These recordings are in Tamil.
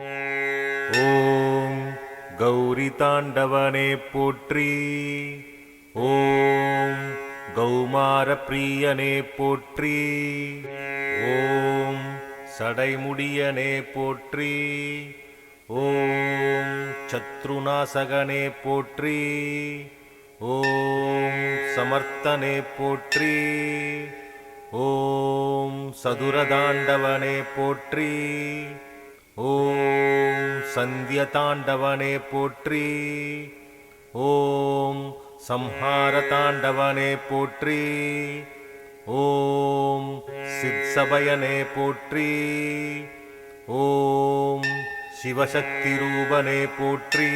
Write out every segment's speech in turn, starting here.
ஓம் கௌரி தாண்டவனே போற்றி. ஓம் கௌமார பிரியனே போற்றி. ஓம் சடைமுடியனே போற்றி. ஓம் சத்ருநாசகனே போற்றி. ஓம் சமர்த்தனே போற்றி. ஓம் சதுரதாண்டவனே போற்றி. ஓம் சந்திய தாண்டவனே போற்றி. ஓம் சம்ஹார தாண்டவனே போற்றி. ஓம் சித்சபயனே போற்றி. ஓம் சிவசக்தி ரூபனே போற்றி.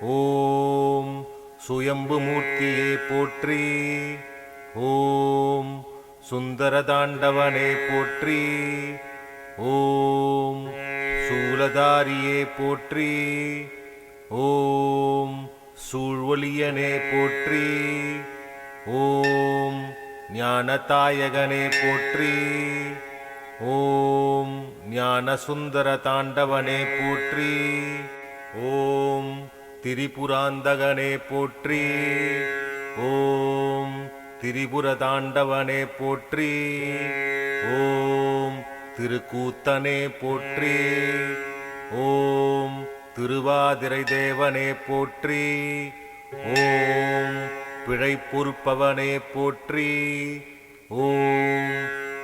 ஓம் சுயம்பு மூர்த்தியே போற்றி. ஓம் சுந்தர தாண்டவனே போற்றி. ஓம் சூலதாரியே போற்றி. ஓம் சூழ்வொலியனே போற்றி. ஓம் ஞானதாயகனே போற்றி. ஓம் ஞானசுந்தர தாண்டவனே போற்றி. ஓம் திரிபுராந்தகனே போற்றி. ஓம் திரிபுர தாண்டவனே போற்றி. ஓம் திருக்கூத்தனே போற்றி. ஓம் திருவாதிரை தேவனே போற்றி. ஓம் பிழை பொறுப்பவனே போற்றி. ஓம்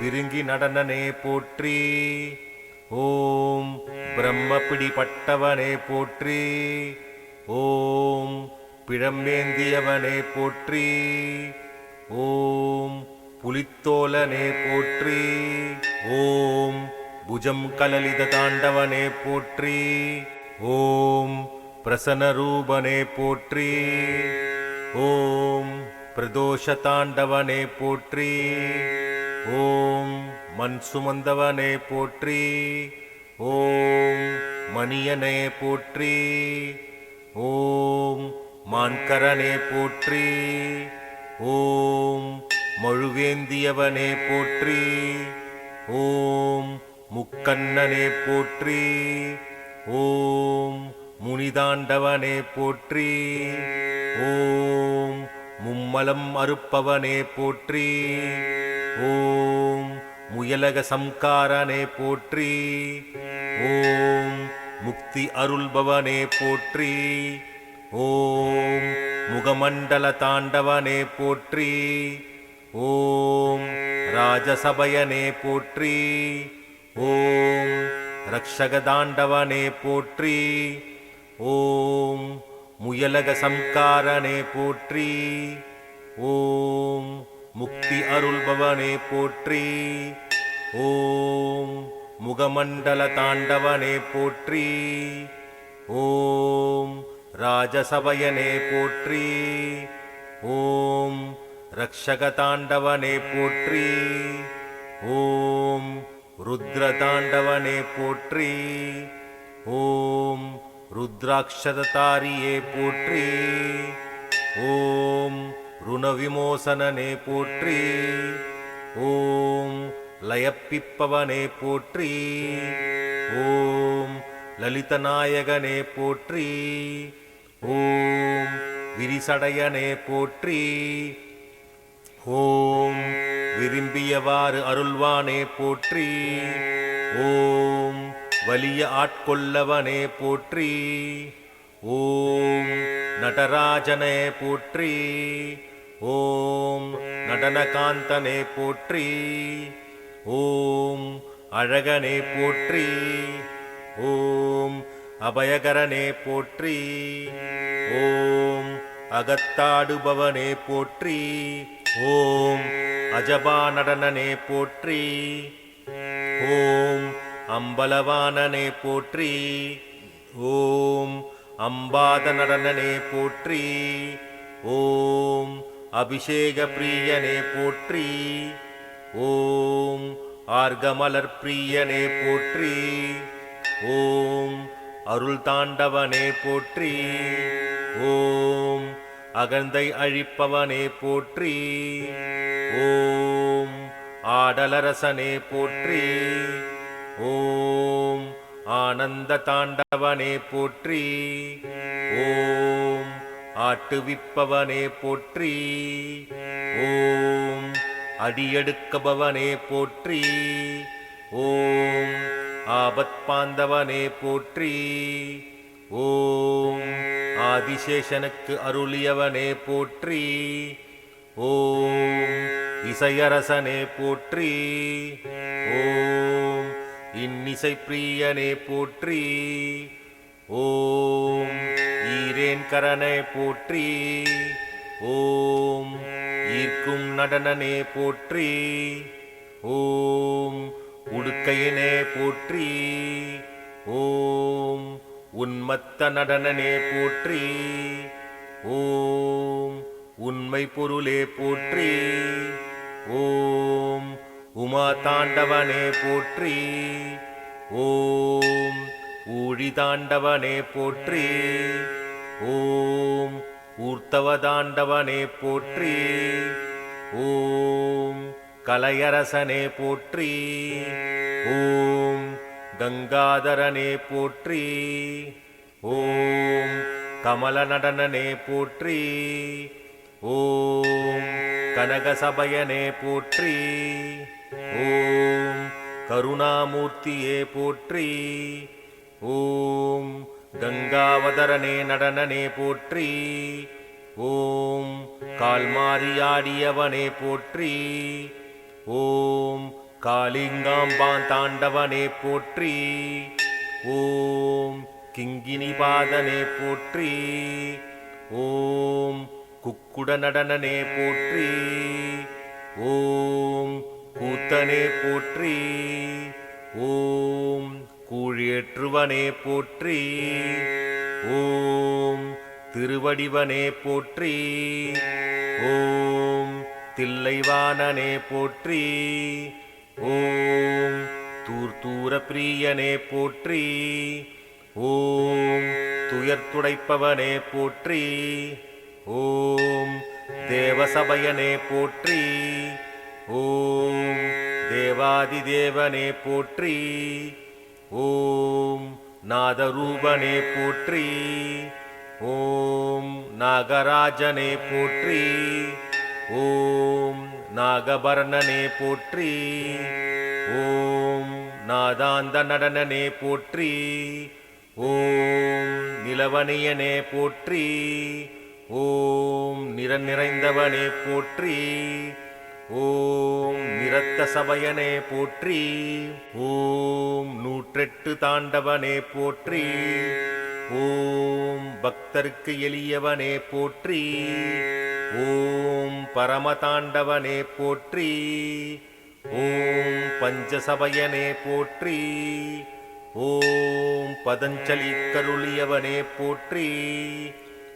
பிருங்கி நடனனே போற்றி. ஓம் பிரம்ம பிடிபட்டவனே போற்றி. ஓம் பிழம்பேந்தியவனே போற்றி. ஓம் புலித்தோலனே போற்றி. ஓம் புஜம் கலலித தாண்டவனே போற்றி. ஓம் பிரசனரூபனே போற்றி. ஓம் பிரதோஷ தாண்டவனே போற்றி. ஓம் மண் சுமந்தவனே போற்றி. ஓம் மணியனே போற்றி. ஓம் மான்கரனே போற்றி. ஓம் மழுவேந்தியவனே போற்றி. ஓம் முக்கண்ணனே போற்றி ஓம் முனிதாண்டவனே போற்றி ஓம் மும்மலம் அறுப்பவனே போற்றி ஓம் முயலக சம்காரனே போற்றி ஓம் முக்தி அருள்பவனே போற்றி ஓம் முகமண்டல தாண்டவனே போற்றி ஓம் ராஜசபயனே போற்றி ஓம் ரக்ஷகதாண்டவனே போற்றி ஓம் முயலக சம்காரனே போற்றி ஓம் முக்தி அருள்பவனே போற்றி ஓம் முகமண்டல தாண்டவனே போற்றி ஓம் ராஜசபயனே போற்றி ஓம் ரக்ஷகதாண்டவனே போற்றி. ஓம் ருத்ரதாண்டவனே போற்றி. ஓம் ருத்ராட்சதாரியே போற்றி. ஓம் ருணவிமோசனனே போற்றி. ஓம் லயப்பிப்பவனே போற்றி. ஓம் லலிதநாயகனே போற்றி. ஓம் விரிசடையனே போற்றி. ஓம். விரும்பியவாறு அருள்வானே போற்றி. ஓம். வலிய ஆட்கொள்ளவனே போற்றி. ஓம். நடராஜனே போற்றி. ஓம். நடனகாந்தனே போற்றி. ஓம். அழகனே போற்றி. ஓம். அபயகரனே போற்றி. ஓம். அகத்தாடுபவனே போற்றி. ஓம் அஜபானடனே போற்றி. ஓம் அம்பலவானனே போற்றி. ஓம் அம்பாத நடனனே போற்றி. ஓம் அபிஷேக பிரியனே போற்றி. ஓம் ஆர்கமலர் பிரியனே போற்றி. ஓம் அருள் தாண்டவனே போற்றி. ஓம் அகந்தை அழிப்பவனே போற்றி. ஓம் ஆடலரசனே போற்றி. ஓம் ஆனந்த தாண்டவனே போற்றி. ஓம் ஆட்டுவிப்பவனே போற்றி. ஓம் அடியெடுக்கபவனே போற்றி. ஓம் ஆபத்பாந்தவனே போற்றி. ஓம். ஆதிசேஷனுக்கு அருளியவனே போற்றி. ஓம். இசையரசனே போற்றி. ஓம். இன்னிசை பிரியனே போற்றி. ஓம். ஈரேன் கரனே போற்றி. ஓம். ஈர்க்கும் நடனனே போற்றி. ஓம். உடுக்கையினே போற்றி. ஓம். உன்மத்த நடனனே போற்றி. ஓம் உண்மை பொருளே போற்றி. ஓம் உமா தாண்டவனே போற்றி. ஓம் ஊழி தாண்டவனே போற்றி. ஓம் ஊர்த்தவதாண்டவனே போற்றி. ஓம் கலையரசனே போற்றி. ஓம் கங்காதரனே போற்றி. ஓம் கமல நடனனே போற்றி. ஓம் கனகசபயனே போற்றி. ஓம் கருணாமூர்த்தியே போற்றி. ஓம் கங்காவதரனே நடனனே போற்றி. ஓம் கால்மாரியாடியவனே போற்றி. ஓம் காளிங்காம்பான் தாண்டவனே போற்றி ஓம் கிங்கினிபாதனே போற்றி ஓம் குக்குட நடனனே போற்றி ஓம் கூத்தனே போற்றி ஓம் கூழியேற்றுவனே போற்றி ஓம் திருவடிவனே போற்றி ஓம் தில்லைவானனே போற்றி ஓம் தூர்தூர பிரியனே போற்றி. ஓம் துயர்த்துடைப்பவனே போற்றி. ஓம் தேவசபையனே போற்றி. ஓம் தேவாதிதேவனே போற்றி. ஓம் நாதரூபனே போற்றி. ஓம் நாகராஜனே போற்றி. நாகபரணனே போற்றி. ஓம் நாதாந்த நடனனே போற்றி. ஓம் நிலவணியனே போற்றி. ஓம் நிற நிறைந்தவனே போற்றி. ஓம் நிறத்த சபையனே போற்றி. ஓம் நூற்றெட்டு தாண்டவனே போற்றி. ஓம் பக்தருக்கு எளியவனே போற்றி. ஓம் பரமதாண்டவனே போற்றி ஓம் பஞ்சசபையனே போற்றி ஓம் பதஞ்சலி கருளியவனே போற்றி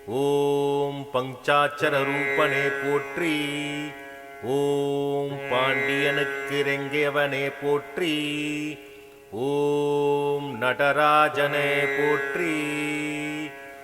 ஓம் பஞ்சாட்சர ரூபனே போற்றி ஓம் பாண்டியனுக்கு ரெங்கியவனே போற்றி ஓம் நடராஜனே போற்றி.